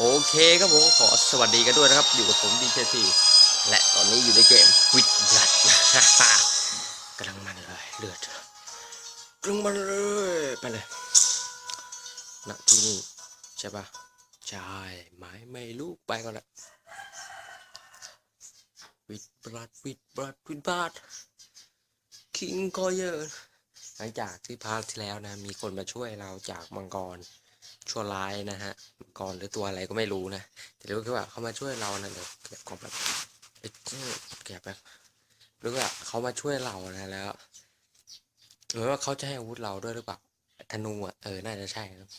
โอเคครับผมขอสวัสดีกันด้วยนะครับ อยู่กับผมดีเคทีและตอนนี้อยู่ในเกมวิดยัดกำลังมันเลยเลือดกำลังมันเลยไปเลยณที่นี่ใช่ปะใช่ไหมไม่รู้ไปก่อนละวิดบลัดวิดบลัดวิดบลัดคิงคอยเยอร์หลังจากที่พาร์ทที่แล้วนะ มีคนมาช่วยเราจากมังกร ชั่วร้ายนะฮะก่อนหรือตัวอะไรก็ไม่รู้นะแต่รู้แค่ว่าเขามาช่วยเรานะเดี๋ยวเก็บของแบบเก็บแบบรู้ว่าเขามาช่วยเรานะแล้วเหมือนว่าเขาจะให้อาวุธเราด้วยหรือเปล่าธนูอะเออน่าจะใช่นะ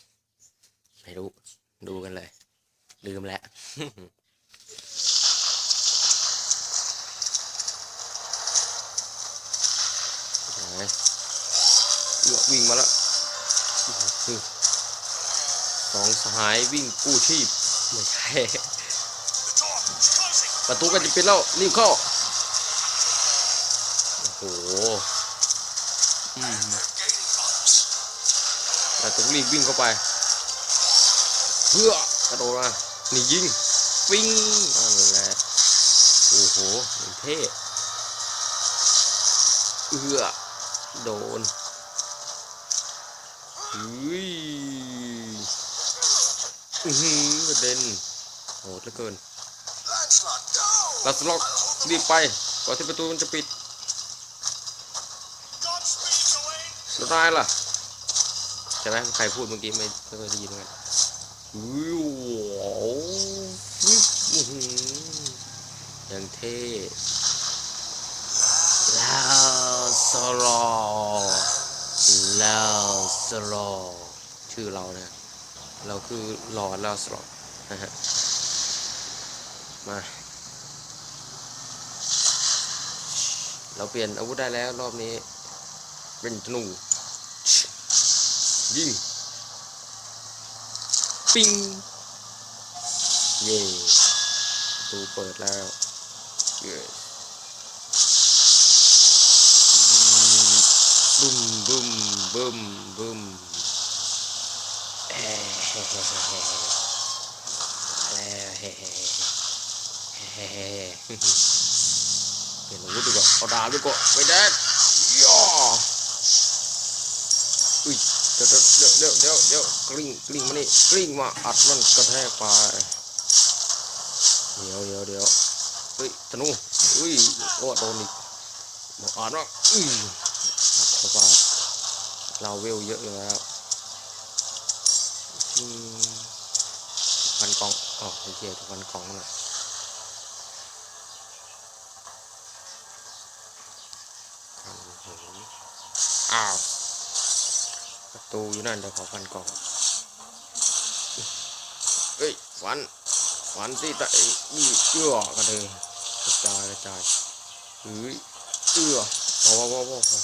ไม่รู้ดูกันเลย ลืมแล้ววิ่งมาแล้ว สองสหายวิ่งกู้ชีพไม่ใช่ประตูกันจะปิดแล้วรีบเข้าโอ้โหอืมเราต้องรีบวิ่งเข้าไป เพื่อกระโดดมานี่ยิงปิ้งนั่นแหละโอ้โหมันเท่เอื้อโดนเฮ้ย อือหือกระเด็นโหดเหลือเกินลาสล็อกรีบไปก่อนที่ประตูมันจะปิดแล้วนายล่ะใช่ไหมใครพูดเมื่อกี้ไม่ไม่เคยได้ยินเหมือนกันวิวโอ้วิวอื้อหือยังเท่ลาสลอลาสลอชื่อเราเนะ เราคือหลอดลาสลอดนะฮะ มา เราเปลี่ยนอาวุธได้แล้วรอบนี้ เป็นธนูยิงปิงเย่ตูเปิดแล้วเย่บึ้มบึ้มบึ้มบึ้ม เฮ้เฮ้เฮ้เฮ้เฮ้แล้วเฮ้เฮ้เฮ้เฮ้เฮ้เปลี่ยนอาวุธดีกว่าเอาดาบดีกว่าไปแดดย่ออุ้ยเดี๋ยวเดี๋ยวเดี๋ยวเดี๋ยวเดี๋ยวกลิ้งกลิ้งมานี่กลิ้งมาอัดมันกระแทกไปเดี๋ยวเดี๋ยวเดี๋ยวเฮ้ยธนูอุ้ยโอ้โดนอีกบอกอ่านว่าอุ้ยอัดเข้าไปเราเวลเยอะอยู่แล้ว พันกองอ๋อโอเคถูกพันกองหน่อยพันหูอ้าวประตูอยู่นั่นเดี๋ยวขอพันกองเฮ้ยฟันฟันที่ตะเอ้ยนี่เอื้อกระเดยกระจายกระจายเฮ้ยเอื้อพอพอพอพอ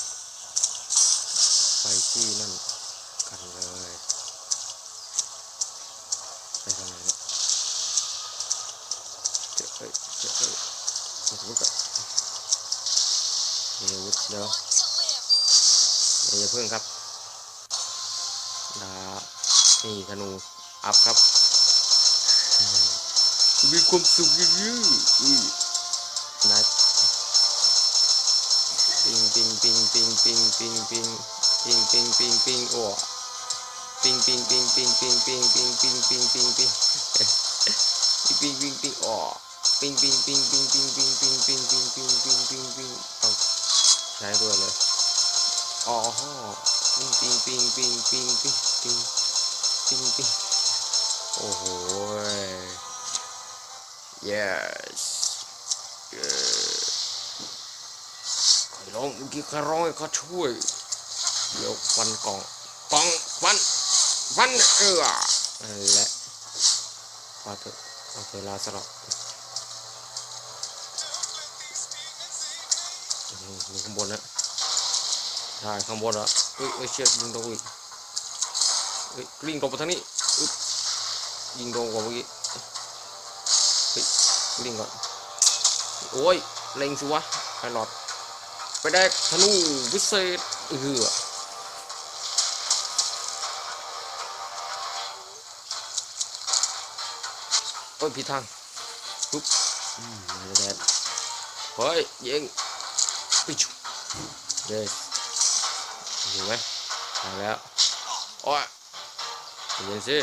ไปที่นั่นกันเลย ไปทางไหนเนี่ยเจอเอ้ยเจอเอ้ยเดี๋ยววุฒิก่อนเดี๋ยววุฒิเดี๋ยวอย่าเพิ่งครับดานี่ธนูอัพครับมีความสุขยืดอุ้ยนะปิงปิงปิงปิงปิงปิงปิงปิงปิงปิงปิงโอ้ปิงปิงปิงปิงปิงปิงปิงปิง ปิงปิงปิงปิงปิงปิงปิงปิงปิงปิงปิงปิงปิงเอาใช้ด้วยเลยอ๋อปิงปิงปิงปิงปิงปิงปิงปิงปิงโอ้โห yes เย้ใครร้องเมื่อกี้ใครร้องให้เขาช่วยเดี๋ยวฟันกล่องปังฟันฟันเอือนั่นแหละพอเถอะโอเคลาสลับ อยู่ข้างบนนะใช่ข้างบนอะเอ้ยเอ้ยเชี่ยยิงตรงอีกเอ้ยกลิ้งตรงไปทางนี้อึ๊บยิงตรงกว่าเมื่อกี้เฮ้ยกลิ้งก่อนโอ้ยเล็งสิวะไพลอตไปได้ธนูวิเศษเออโอ้ยผิดทางปุ๊บอืมแดดเฮ้ยยิง ปิ๊ชุเย้อยู่ไหมตายแล้วโอ้ยใจเย็นสิ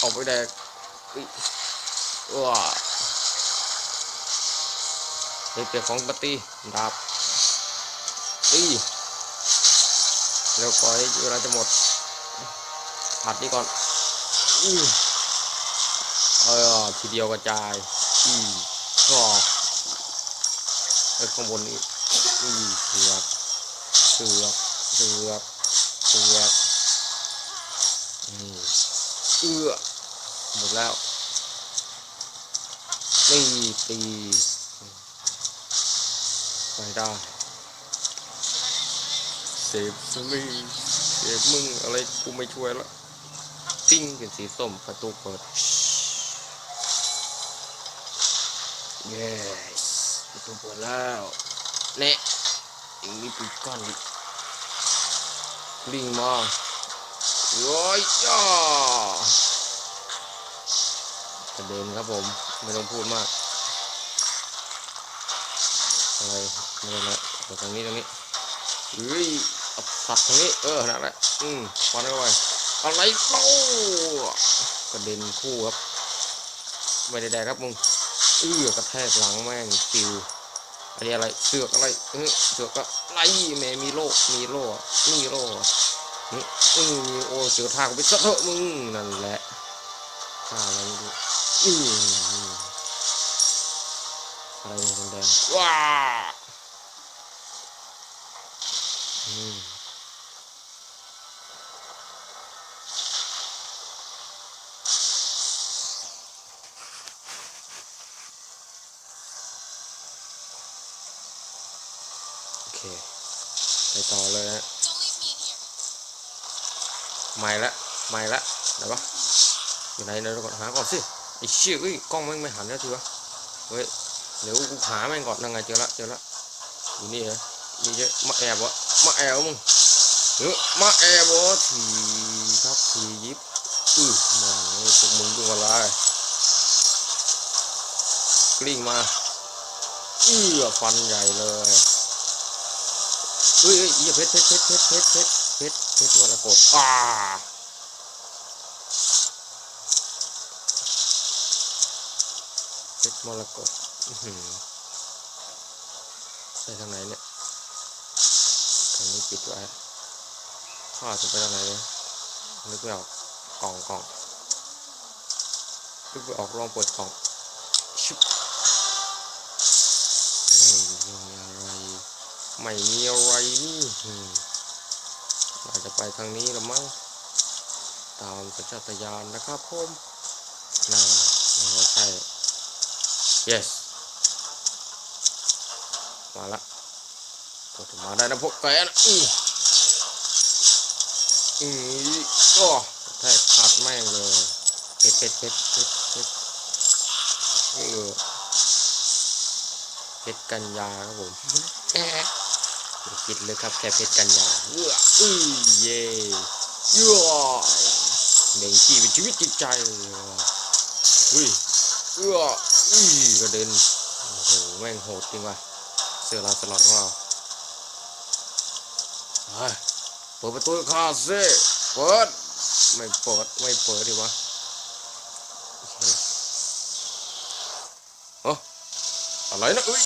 ออกไปแดกอุ๊ยว้าเฮ้ยเปลี่ยนของปฏิดาบอีเร็วก่อนเวลาจะหมดผัดนี่ก่อนอือเออทีเดียวกระจายอือก็ ไอ้ข้างบนนี้อือเสือกเสือกเสือกเสือกนี่เอื้อหมดแล้วตีตีไปได้เซฟสมีเซฟมึงอะไรกูไม่ช่วยละปิ้งเป็นสีส้มประตูเปิด yes ประตูเปิดแล้วเนะยังมีปีกก้อนอีกลิงมาโอ้ยย่ากระเด็นครับผม ไม่ต้องพูดมากอะไรไม่ได้ละตรงนี้ตรงนี้เฮ้ยเอาสัตว์ตรงนี้ เออนั่นแหละอืมฟันเข้าไปอะไรเล่ากระเด็นคู่ครับ ไม่ได้แดกครับมึง เอื้อกระแทกหลังแม่งฟิวอันนี้อะไรเสือกอะไรเออเสือกก็ไล่แม่มีโลมีโลมีโล่อะนี่อือมีโอเสือทางไปซะเถอะมึงนั่นแหละท่าอะไรดูอืออะไรแดงๆว้าอืม เค ไปต่อเลยฮะไม่ละไม่ละไหนวะอยู่ไหนเดี๋ยวก่อนหาก่อนสิไอ้เชี่ยเอ้ยกล้องแม่งไม่หันแล้วทีวะเฮ้ยเดี๋ยวกูหาแม่งก่อนยังไงเจอละเจอละอยู่นี่เหรอนี่เยอะมาแอบวะมาแอบมึงเออมาแอบวะทีครับทียิบอือมาไอ้พวกมึงดูอะไรกลิ้งมาเอื้อฟันใหญ่เลย เฮ้ยเฮ้ยเหี้ยเพชรเพชรเพชรเพชรเพชรเพชรเพชรเพชรมรกตอ่าเพชรมรกตอื้อหือไปทางไหนเนี่ยทางนี้ปิดไว้ข้าจะไปทางไหนเนี่ยนึกไม่ออกกล่องกล่องนึกไม่ออกลองเปิดกล่องชุบ ไม่มีอะไรนี่อาจจะไปทางนี้ละมั้งตามสัญชาตญาณนะครับผมน่าน่ใช่ yes มาละก็จะมาได้นะพวกแกนะอืออือโอ้แทกขาดแม่งเลยเพชรเพชรเพชรเพชรเพชรเออเพชรกัญญาครับผมอ คิดเลยครับแค่เพชรกัญญาเอื้ออื้อเย่เย่เบ่งขี้เป็นชีวิตจิตใจเฮ้ยเอื้ออื้อกระเด็นโอ้โหแม่งโหดจริงว่ะเสือลาสลอดของเราเฮ้ยเปิดประตูให้ข้าสิเปิดไม่เปิดไม่เปิดดีวะโอเคเอ้าอะไรนะเอ้ย